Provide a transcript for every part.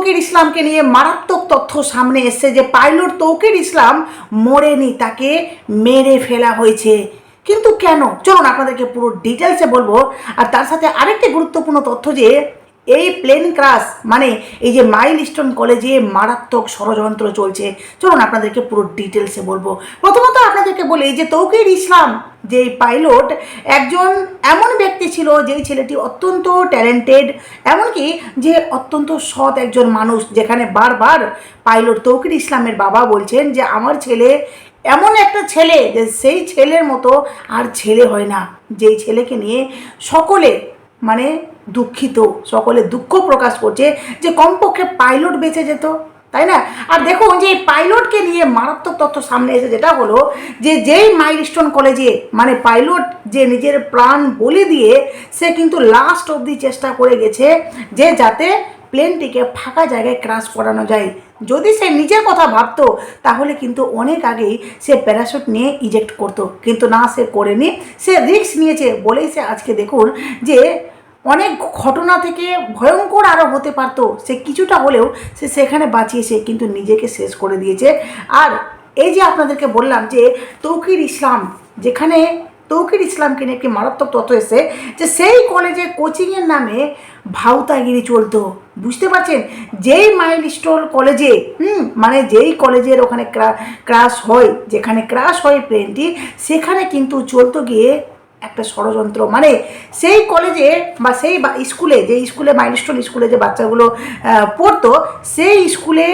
তৌকির ইসলামকে নিয়ে মারাত্মক তথ্য সামনে এসছে যে পাইলট তৌকির ইসলাম মরেনি, তাকে মেরে ফেলা হয়েছে। কিন্তু কেন? চলুন আপনাদেরকে পুরো ডিটেলসে বলব। আর তার সাথে আরেকটি গুরুত্বপূর্ণ তথ্য যে এই প্লেন ক্রাশ মানে এই যে মাইল স্টোন কলেজে মারাত্মক ষড়যন্ত্র চলছে। চলুন আপনাদেরকে পুরো ডিটেলসে বলব। প্রথমত আপনাদেরকে বলি যে তৌকির ইসলাম যে পাইলট একজন এমন ব্যক্তি ছিল যেই ছেলেটি অত্যন্ত ট্যালেন্টেড এমনকি যে অত্যন্ত সৎ একজন মানুষ, যেখানে বারবার পাইলট তৌকির ইসলামের বাবা বলছেন যে, আমার ছেলে এমন একটা ছেলে যে সেই ছেলের মতো আর ছেলে হয় না। যেই ছেলেকে নিয়ে সকলে মানে দুঃখিত। সকলে দুঃখ প্রকাশ করছে যে কমপক্ষে পাইলট বেঁচে যেত, তাই না? আর দেখুন যে এই পাইলটকে নিয়ে মারাত্মক তথ্য সামনে এসে যেটা হলো যে যেই মাইলস্টোন কলেজে মানে পাইলট যে নিজের প্রাণ বলি দিয়ে, সে কিন্তু লাস্ট অবধি চেষ্টা করে গেছে যে যাতে প্লেনটিকে ফাঁকা জায়গায় ক্রাশ করানো যায়। যদি সে নিজের কথা ভাবতো, তাহলে কিন্তু অনেক আগেই সে প্যারাশুট নিয়ে ইজেক্ট করতো। কিন্তু না, সে করেনি। সে রিস্ক নিয়েছে বলেই সে আজকে দেখুন যে অনেক ঘটনা থেকে ভয়ঙ্কর আরও হতে পারতো। সে কিছুটা হলেও সে সেখানে বাঁচিয়েছে কিন্তু নিজেকে শেষ করে দিয়েছে। আর এই যে আপনাদেরকে বললাম যে তৌকির ইসলাম, যেখানে তৌকির ইসলামকে নিয়ে একটি মারাত্মক তথ্য এসে যে সেই কলেজে কোচিংয়ের নামে ভাউতাগিরি চলতো। বুঝতে পারছেন? যেই মাইল স্টোন কলেজে, হুম মানে যেই কলেজের ওখানে ক্রাশ হয়, যেখানে ক্রাশ হয় প্লেনটি সেখানে কিন্তু চলতো গিয়ে একটা ষড়যন্ত্র। মানে সেই কলেজে বা সেই স্কুলে যে স্কুলে মাইলস্টোন স্কুলে যে বাচ্চাগুলো পড়তো, সেই স্কুলে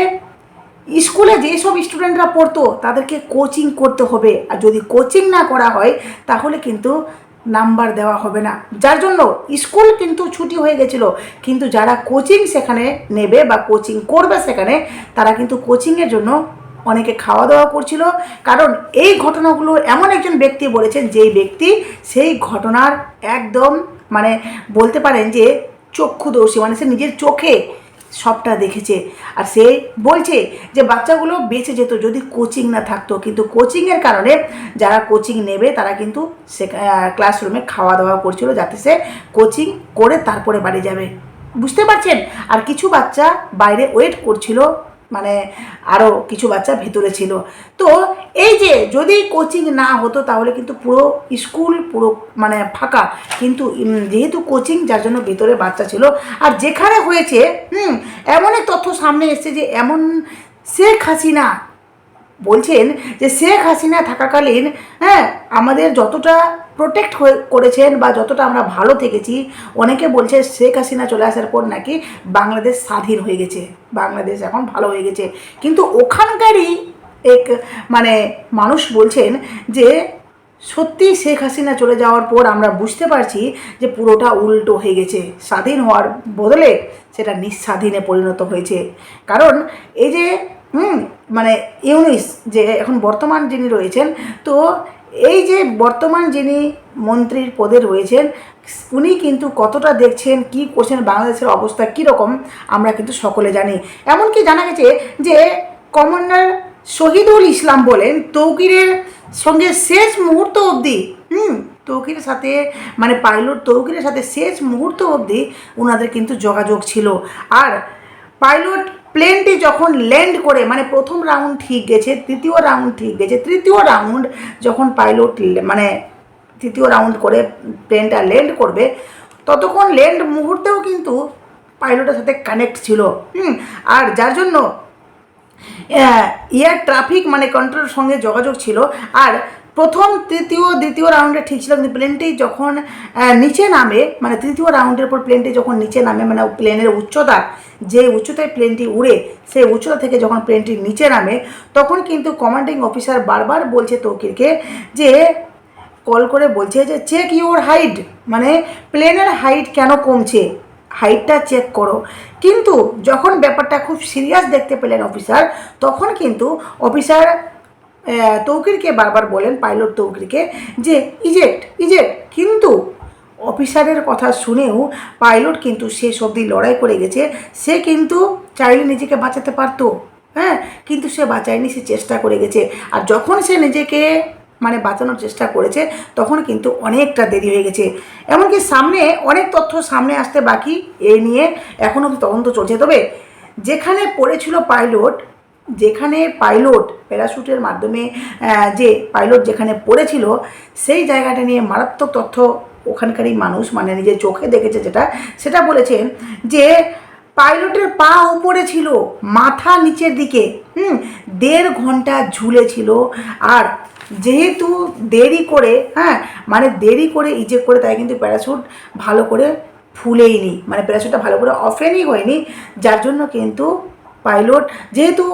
স্কুলে যেসব স্টুডেন্টরা পড়তো, তাদেরকে কোচিং করতে হবে। আর যদি কোচিং না করা হয়, তাহলে কিন্তু নাম্বার দেওয়া হবে না। যার জন্য স্কুল কিন্তু ছুটি হয়ে গেছিল। কিন্তু যারা কোচিং সেখানে নেবে বা কোচিং করবে সেখানে, তারা কিন্তু কোচিংয়ের জন্য অনেকে খাওয়া দাওয়া করছিল। কারণ এই ঘটনাগুলো এমন একজন ব্যক্তি বলেছেন, যেই ব্যক্তি সেই ঘটনার একদম মানে বলতে পারেন যে চক্ষুদর্শী মানে সে নিজের চোখে সবটা দেখেছে। আর সে বলছে যে বাচ্চাগুলো বেঁচে যেত যদি কোচিং না থাকতো। কিন্তু কোচিংয়ের কারণে যারা কোচিং নেবে, তারা কিন্তু সে ক্লাসরুমে খাওয়া দাওয়া করছিল যাতে সে কোচিং করে তারপরে বাড়ি যাবে। বুঝতে পারছেন? আর কিছু বাচ্চা বাইরে ওয়েট করছিল মানে আরও কিছু বাচ্চা ভেতরে ছিল। তো এই যে যদি কোচিং না হতো তাহলে কিন্তু পুরো স্কুল পুরো মানে ফাঁকা। কিন্তু যেহেতু কোচিং যার জন্য ভেতরে বাচ্চা ছিল, আর যেখানে হয়েছে, হুম এমন এক তথ্য সামনে এসছে যে এমন শেখ হাসিনা বলছেন যে শেখ হাসিনা থাকাকালীন হ্যাঁ আমাদের যতটা প্রোটেক্ট করেছেন বা যতটা আমরা ভালো থেকেছি, অনেকে বলছে শেখ হাসিনা চলে আসার পর নাকি বাংলাদেশ স্বাধীন হয়ে গেছে, বাংলাদেশ এখন ভালো হয়ে গেছে। কিন্তু ওখানকারই এক মানে মানুষ বলছেন যে সত্যি শেখ হাসিনা চলে যাওয়ার পর আমরা বুঝতে পারছি যে পুরোটা উল্টো হয়ে গেছে। স্বাধীন হওয়ার বদলে সেটা নিঃস্বাধীনে পরিণত হয়েছে। কারণ এই যে হুম মানে ইউনিস যে এখন বর্তমান যিনি রয়েছেন, তো এই যে বর্তমান যিনি মন্ত্রীর পদে রয়েছেন, উনি কিন্তু কতটা দেখছেন, কি করছেন, বাংলাদেশের অবস্থা কীরকম, আমরা কিন্তু সকলে জানি। এমনকি জানা গেছে যে কমান্ডার শহীদুল ইসলাম বলেন, তৌকিরের সঙ্গে শেষ মুহূর্ত অবধি, হুম, তৌকিরের সাথে মানে পাইলট তৌকিরের সাথে শেষ মুহূর্ত অবধি ওনাদের কিন্তু যোগাযোগ ছিল। আর পাইলট প্লেনটি যখন ল্যান্ড করে মানে প্রথম রাউন্ড ঠিক গেছে, তৃতীয় রাউন্ড ঠিক গেছে, তৃতীয় রাউন্ড যখন পাইলট মানে তৃতীয় রাউন্ড করে প্লেনটা ল্যান্ড করবে, ততক্ষণ ল্যান্ড মুহূর্তেও কিন্তু পাইলটের সাথে কানেক্ট ছিল। হুম, আর যার জন্য এয়ার ট্রাফিক মানে কন্ট্রোলের সঙ্গে যোগাযোগ ছিল। আর প্রথম তৃতীয়, দ্বিতীয় রাউন্ডে ঠিক ছিল, কিন্তু প্লেনটি যখন নিচে নামে মানে তৃতীয় রাউন্ডের পর প্লেনটি যখন নিচে নামে মানে প্লেনের উচ্চতা, যে উচ্চতায় প্লেনটি উড়ে, সেই উচ্চতা থেকে যখন প্লেনটি নিচে নামে, তখন কিন্তু কমান্ডিং অফিসার বারবার বলছে তৌকিরকে যে কল করে বলছে যে চেক ইউর হাইট মানে প্লেনের হাইট কেন কমছে? হাইটটা চেক করো। কিন্তু যখন ব্যাপারটা খুব সিরিয়াস দেখতে পেলেন অফিসার তখন কিন্তু অফিসার তৌকিরকে বারবার বলেন, পাইলট তৌকিরকে, যে ইজেক্ট ইজেক্ট কিন্তু অফিসারের কথা শুনেও পাইলট কিন্তু শেষ অবধি লড়াই করে গেছে। সে কিন্তু চাইলে নিজেকে বাঁচাতে পারতো। হ্যাঁ কিন্তু সে বাঁচায়নি, সে চেষ্টা করে গেছে। আর যখন সে নিজেকে মানে বাঁচানোর চেষ্টা করেছে, তখন কিন্তু অনেকটা দেরি হয়ে গেছে। এমনকি সামনে অনেক তথ্য সামনে আসতে বাকি এই নিয়ে এখনও তদন্ত চলছে। তবে যেখানে পড়েছিল পাইলট যেখানে পাইলট প্যারাশুটের মাধ্যমে যে পাইলট যেখানে পড়েছিল, সেই জায়গাটা নিয়ে মারাত্মক তথ্য ওখানকারই মানুষ মানে নিজের চোখে দেখেছে যেটা, সেটা বলেছেন যে পাইলটের পা উপরে ছিল, মাথা নিচের দিকে, হুম, দেড় ঘণ্টা ঝুলে ছিল আর যেহেতু দেরি করে হ্যাঁ মানে দেরি করে ইজেক্ট করে, তাই কিন্তু প্যারাশুট ভালো করে ফুলেইনি মানে প্যারাশুটটা ভালো করে অফেনই হয়নি, যার জন্য কিন্তু পাইলট যেহেতু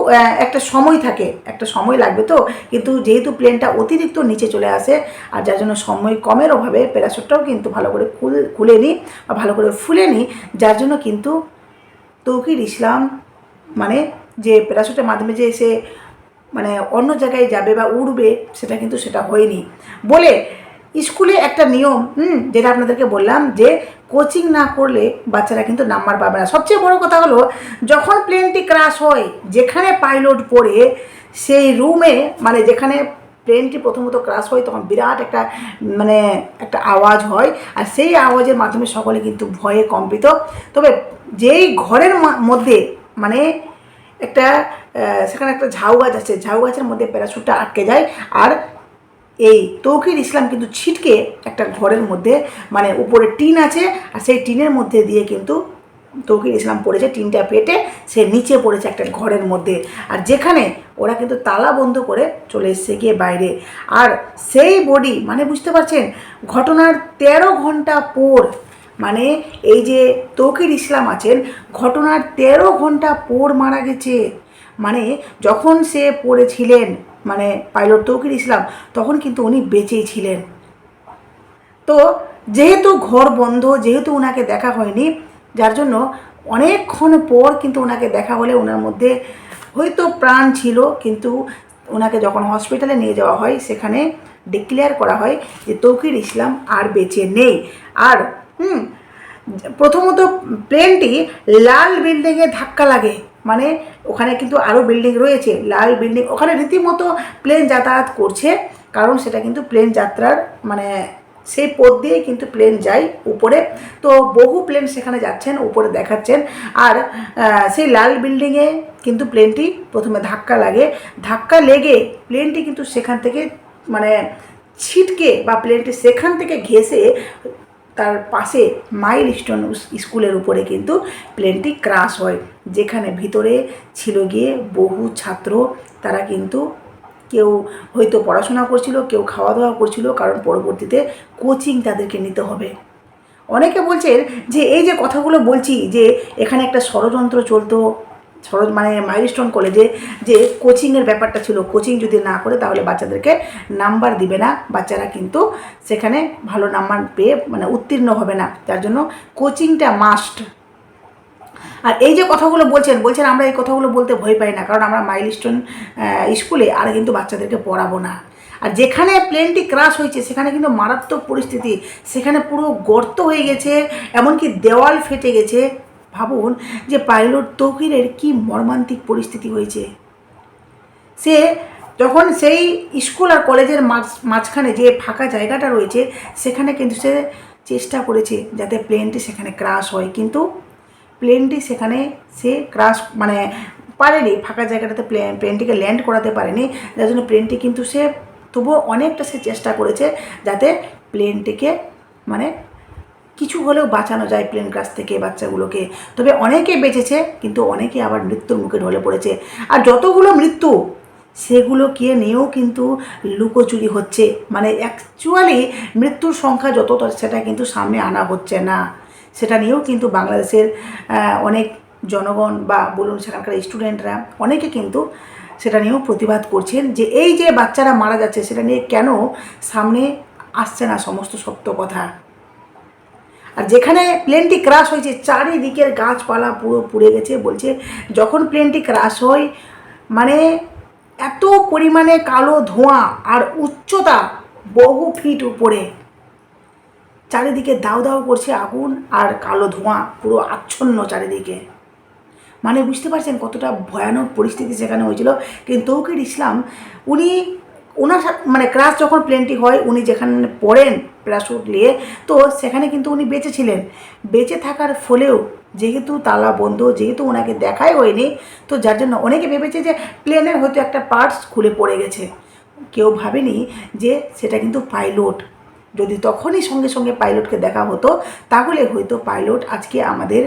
একটা সময় থাকে, একটা সময় লাগবে তো, কিন্তু যেহেতু প্লেনটা অতিরিক্ত নিচে চলে আসে, আর যার জন্য সময় কমের অভাবে প্যারাশুটটাও কিন্তু ভালো করে খুল খুলেনি বা ভালো করে ফুলেনি যার জন্য কিন্তু তৌকির ইসলাম মানে যে প্যারাশুটের মাধ্যমে যে সে মানে অন্য জায়গায় যাবে বা উড়বে, সেটা কিন্তু সেটা হয়নি। বলে, স্কুলে একটা নিয়ম, হুম, যেটা আপনাদেরকে বললাম যে কোচিং না করলে বাচ্চারা কিন্তু নাম্বার পাবে না। সবচেয়ে বড় কথা হলো, যখন প্লেনটি ক্রাশ হয়, যেখানে পাইলট পড়ে, সেই রুমে মানে যেখানে প্লেনটি প্রথমত ক্রাশ হয়, তখন বিরাট একটা মানে একটা আওয়াজ হয়। আর সেই আওয়াজের মাধ্যমে সকলে কিন্তু ভয়ে কম্পিত। তবে যেই ঘরের মধ্যে মানে একটা সেখানে একটা ঝাউ গাছ আছে, ঝাউ গাছের মধ্যে প্যারাশুটটা আটকে যায়। আর এই তৌকির ইসলাম কিন্তু ছিটকে একটা ঘরের মধ্যে মানে উপরে টিন আছে, আর সেই টিনের মধ্যে দিয়ে কিন্তু তৌকির ইসলাম পড়েছে, টিনটা পেটে সে নিচে পড়েছে একটা ঘরের মধ্যে। আর যেখানে ওরা কিন্তু তালা বন্ধ করে চলে এসছে গিয়ে বাইরে। আর সেই বডি মানে বুঝতে পারছেন? ঘটনার তেরো ঘণ্টা পর মানে এই যে তৌকির ইসলাম আছেন, ঘটনার তেরো ঘণ্টা পর মারা গেছে। মানে যখন সে পড়েছিলেন মানে পাইলট তৌকির ইসলাম তখন কিন্তু উনি বেঁচেই ছিলেন। তো যেহেতু ঘর বন্ধ, যেহেতু ওনাকে দেখা হয়নি, যার জন্য অনেকক্ষণ পর কিন্তু ওনাকে দেখা হলে ওনার মধ্যে হয়তো প্রাণ ছিল, কিন্তু ওনাকে যখন হসপিটালে নিয়ে যাওয়া হয়, সেখানে ডিক্লেয়ার করা হয় যে তৌকির ইসলাম আর বেঁচে নেই। আর, হুম, প্রথমত প্লেনটি লাল বিল্ডিংয়ে ধাক্কা লাগে। মানে ওখানে কিন্তু আরও বিল্ডিং রয়েছে, লাল বিল্ডিং ওখানে রীতিমতো প্লেন যাতায়াত করছে, কারণ সেটা কিন্তু প্লেন যাত্রার মানে সেই পথ দিয়ে কিন্তু প্লেন যায় উপরে। তো বহু প্লেন সেখানে যাচ্ছেন, উপরে দেখাচ্ছেন। আর সেই লাল বিল্ডিংয়ে কিন্তু প্লেনটি প্রথমে ধাক্কা লাগে। ধাক্কা লেগে প্লেনটি কিন্তু সেখান থেকে মানে ছিটকে বা প্লেনটি সেখান থেকে ঘেসে তার পাশে মাইল স্টোন স্কুলের উপরে কিন্তু প্লেনটি ক্রাশ হয়, যেখানে ভিতরে ছিল গিয়ে বহু ছাত্র, তারা কিন্তু কেউ হয়তো পড়াশোনা করছিল, কেউ খাওয়া দাওয়া করছিল, কারণ পরবর্তীতে কোচিং তাদেরকে নিতে হবে। অনেকে বলছেন যে, এই যে কথাগুলো বলছি যে, এখানে একটা ষড়যন্ত্র চলতো ষড় মানে মাইলস্টোন কলেজে যে কোচিংয়ের ব্যাপারটা ছিল কোচিং যদি না করে তাহলে বাচ্চাদেরকে নাম্বার দিবে না। বাচ্চারা কিন্তু সেখানে ভালো নাম্বার পেয়ে মানে উত্তীর্ণ হবে না। যার জন্য কোচিংটা মাস্ট আর এই যে কথাগুলো বলছেন বলছেন আমরা এই কথাগুলো বলতে ভয় পাই না, কারণ আমরা মাইলস্টোন স্কুলে আর কিন্তু বাচ্চাদেরকে পড়াবো না। আর যেখানে প্লেনটি ক্রাশ হয়েছে, সেখানে কিন্তু মারাত্মক পরিস্থিতি, সেখানে পুরো গর্ত হয়ে গেছে, এমনকি দেওয়াল ফেটে গেছে। ভাবুন যে পাইলট তৌকিরের কি মর্মান্তিক পরিস্থিতি হয়েছে। সে যখন সেই স্কুল আর কলেজের মাঝ, মাঝখানে যে ফাঁকা জায়গাটা রয়েছে, সেখানে কিন্তু সে চেষ্টা করেছে যাতে প্লেনটি সেখানে ক্রাশ হয়। কিন্তু প্লেনটি সেখানে সে ক্রাশ মানে পারেনি। ফাঁকা জায়গাটাতে প্লেন প্লেনটিকে ল্যান্ড করাতে পারেনি। যার জন্য প্লেনটি কিন্তু সে, তবুও অনেকটা সে চেষ্টা করেছে যাতে প্লেনটিকে মানে কিছু হলেও বাঁচানো যায় প্লেন ক্রাশ থেকে বাচ্চাগুলোকে। তবে অনেকে বেঁচেছে, কিন্তু অনেকে আবার মৃত্যুর মুখে ঢলে পড়েছে। আর যতগুলো মৃত্যু সেগুলোকে নিয়েও কিন্তু লুকোচুরি হচ্ছে। মানে অ্যাকচুয়ালি মৃত্যুর সংখ্যা যত সেটা কিন্তু সামনে আনা হচ্ছে না। সেটা নিয়েও কিন্তু বাংলাদেশের অনেক জনগণ বা বলুন সেখানকার স্টুডেন্টরা অনেকে কিন্তু সেটা নিয়েও প্রতিবাদ করছেন যে এই যে বাচ্চারা মারা যাচ্ছে, সেটা নিয়ে কেন সামনে আসছে না সমস্ত সত্য কথা। আর যেখানে প্লেনটি ক্রাশ হয়েছে, চারিদিকের গাছপালা পুরো পুড়ে গেছে বলছে। যখন প্লেনটি ক্রাশ হয় মানে এত পরিমাণে কালো ধোঁয়া আর উচ্চতা বহু ফিট উপরে। চারিদিকে দাউ দাউ করছে আগুন আর কালো ধোঁয়া, পুরো আচ্ছন্ন চারিদিকে। মানে বুঝতে পারছেন কতটা ভয়ানক পরিস্থিতি সেখানে হয়েছিল? কিন্তু তৌকির ইসলাম, উনি ওনার মানে ক্রাশ যখন প্লেনটি হয়, উনি যেখানে পড়েন প্যারাশুট নিয়ে, তো সেখানে কিন্তু উনি বেঁচে ছিলেন। বেঁচে থাকার ফলেও যেহেতু তালা বন্ধ, যেহেতু ওনাকে দেখাই হয়নি, তো যার জন্য অনেকে ভেবেছে যে প্লেনের হয়তো একটা পার্টস খুলে পড়ে গেছে। কেউ ভাবেনি যে সেটা কিন্তু পাইলট। যদি তখনই সঙ্গে সঙ্গে পাইলটকে দেখা হতো, তাহলে হয়তো পাইলট আজকে আমাদের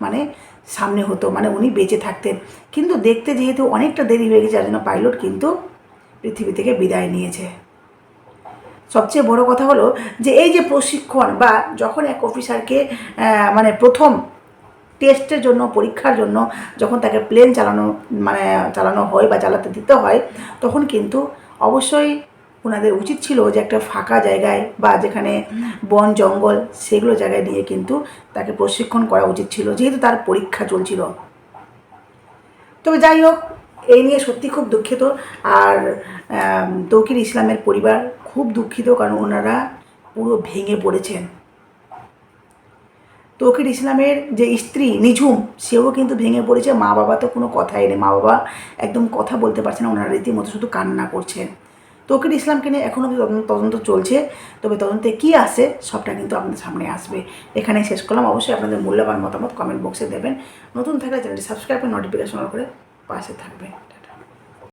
মানে সামনে হতো মানে উনি বেঁচে থাকতেন। কিন্তু দেখতে যেহেতু অনেকটা দেরি হয়ে গেছে, যার জন্য পাইলট কিন্তু পৃথিবী থেকে বিদায় নিয়েছে। সবচেয়ে বড় কথা হলো যে এই যে প্রশিক্ষণ বা যখন এক অফিসারকে মানে প্রথম টেস্টের জন্য, পরীক্ষার জন্য যখন তাকে প্লেন চালানো মানে চালানো হয় বা চালাতে দিতে হয়, তখন কিন্তু অবশ্যই ওনাদের উচিত ছিল যে একটা ফাঁকা জায়গায় বা যেখানে বন, জঙ্গল সেগুলো জায়গায় নিয়ে কিন্তু তাকে প্রশিক্ষণ করা উচিত ছিল, যেহেতু তার পরীক্ষা চলছিল। তবে যাই হোক, এই নিয়ে সত্যি খুব দুঃখিত। আর তৌকির ইসলামের পরিবার খুব দুঃখিত কারণ ওনারা পুরো ভেঙে পড়েছেন। তৌকির ইসলামের যে স্ত্রী নিঝুম, সেও কিন্তু ভেঙে পড়েছে। মা বাবা তো কোনো কথাই নেই। মা বাবা একদম কথা বলতে পারছে না। ওনারা রীতিমতো শুধু কান্না করছেন। তৌকির ইসলামকে নিয়ে এখনও তদন্ত চলছে। তবে তদন্তে কী আসে সবটা কিন্তু আপনাদের সামনে আসবে। এখানেই শেষ করলাম। অবশ্যই আপনাদের মূল্যবান মতামত কমেন্ট বক্সে দেবেন। নতুন থাকলে চ্যানেলটি সাবস্ক্রাইব করে নোটিফিকেশন করে পাশে থাকবেন।